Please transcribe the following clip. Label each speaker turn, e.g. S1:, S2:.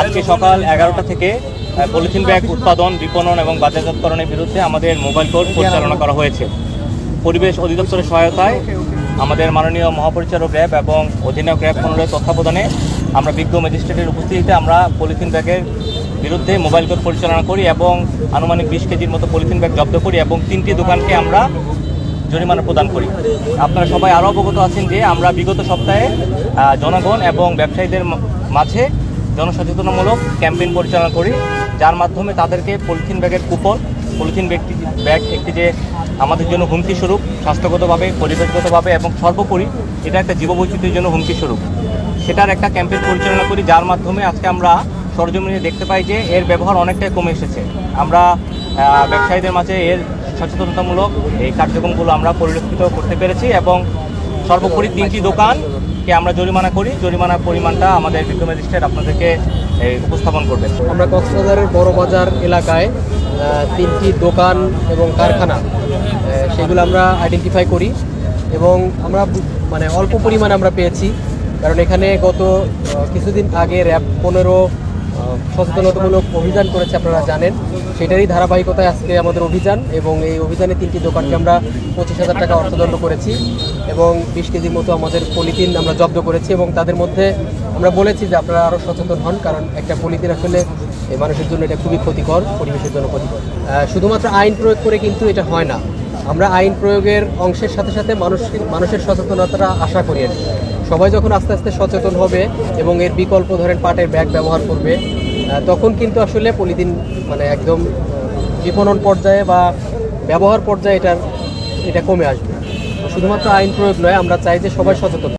S1: আজকে সকাল এগারোটা থেকে পলিথিন ব্যাগ উৎপাদন, বিপণন এবং বাজারজাতকরণের বিরুদ্ধে আমাদের মোবাইল কোর্ট পরিচালনা করা হয়েছে। পরিবেশ অধিদপ্তরের সহায়তায় আমাদের মাননীয় মহাপরিচালক র্যাব এবং অধিনায়ক র্যাব পনেরোর তত্ত্বাবধানে আমরা বিজ্ঞ ম্যাজিস্ট্রেটের উপস্থিতিতে আমরা পলিথিন ব্যাগের বিরুদ্ধে মোবাইল কোর্ট পরিচালনা করি এবং আনুমানিক বিশ কেজির মতো পলিথিন ব্যাগ জব্দ করি এবং তিনটি দোকানকে আমরা জরিমানা প্রদান করি। আপনারা সবাই আরও অবগত আছেন যে আমরা বিগত সপ্তাহে জনগণ এবং ব্যবসায়ীদের মাঝে জনসচেতনামূলক ক্যাম্পেইন পরিচালনা করি, যার মাধ্যমে তাদেরকে পলিথিন ব্যাগের কুপন, পলিথিন ব্যাগটি ব্যাগ একটি যে আমাদের জন্য হুমকি স্বরূপ, স্বাস্থ্যগতভাবে, পরিবেশগতভাবে এবং সর্বোপরি এটা একটা জীববৈচিত্র্যের জন্য হুমকি স্বরূপ। সেটার একটা ক্যাম্পেইন পরিচালনা করি, যার মাধ্যমে আজকে আমরা সরজমিনে দেখতে পাই যে এর ব্যবহার অনেকটাই কমে এসেছে। আমরা ব্যবসায়ীদের মাঝে এর সচেতনতামূলক এই কার্যক্রমগুলো আমরা পরিলক্ষিত করতে পেরেছি এবং সর্বোপরি তিনটি দোকানকে আমরা জরিমানা করি। জরিমানার পরিমাণটা আমাদের বিজ্ঞ ম্যাজিস্ট্রেট আপনাদেরকে উপস্থাপন করবেন।
S2: আমরা কক্সবাজারের বড় বাজার এলাকায় তিনটি দোকান এবং কারখানা সেগুলো আমরা আইডেন্টিফাই করি এবং আমরা মানে অল্প পরিমাণে আমরা পেয়েছি। কারণ এখানে গত কিছুদিন আগে র্যাব পনেরো সচেতনতামূলক অভিযান করেছে আপনারা জানেন। সেটারই ধারাবাহিকতায় আজকে আমাদের অভিযান এবং এই অভিযানে তিনটি দোকানকে আমরা পঁচিশ হাজার টাকা অর্থদণ্ড করেছি এবং বিশ কেজির মতো আমাদের পলিথিন আমরা জব্দ করেছি এবং তাদের মধ্যে আমরা বলেছি যে আপনারা আরও সচেতন হন, কারণ একটা পলিথিন আসলে মানুষের জন্য এটা খুবই ক্ষতিকর, পরিবেশের জন্য ক্ষতিকর। শুধুমাত্র আইন প্রয়োগ করে কিন্তু এটা হয় না। আমরা আইন প্রয়োগের অংশের সাথে সাথে মানুষ মানুষের সচেতনতাটা আশা করি। সবাই যখন আস্তে আস্তে সচেতন হবে এবং এর বিকল্প ধরেন পাটের ব্যাগ ব্যবহার করবে তখন কিন্তু আসলে পলিথিন মানে একদম বিপণন পর্যায়ে বা ব্যবহার পর্যায়ে এটার, এটা কমে আসবে। শুধুমাত্র আইন প্রয়োগ নয়, আমরা চাই যে সবাই সচেতন।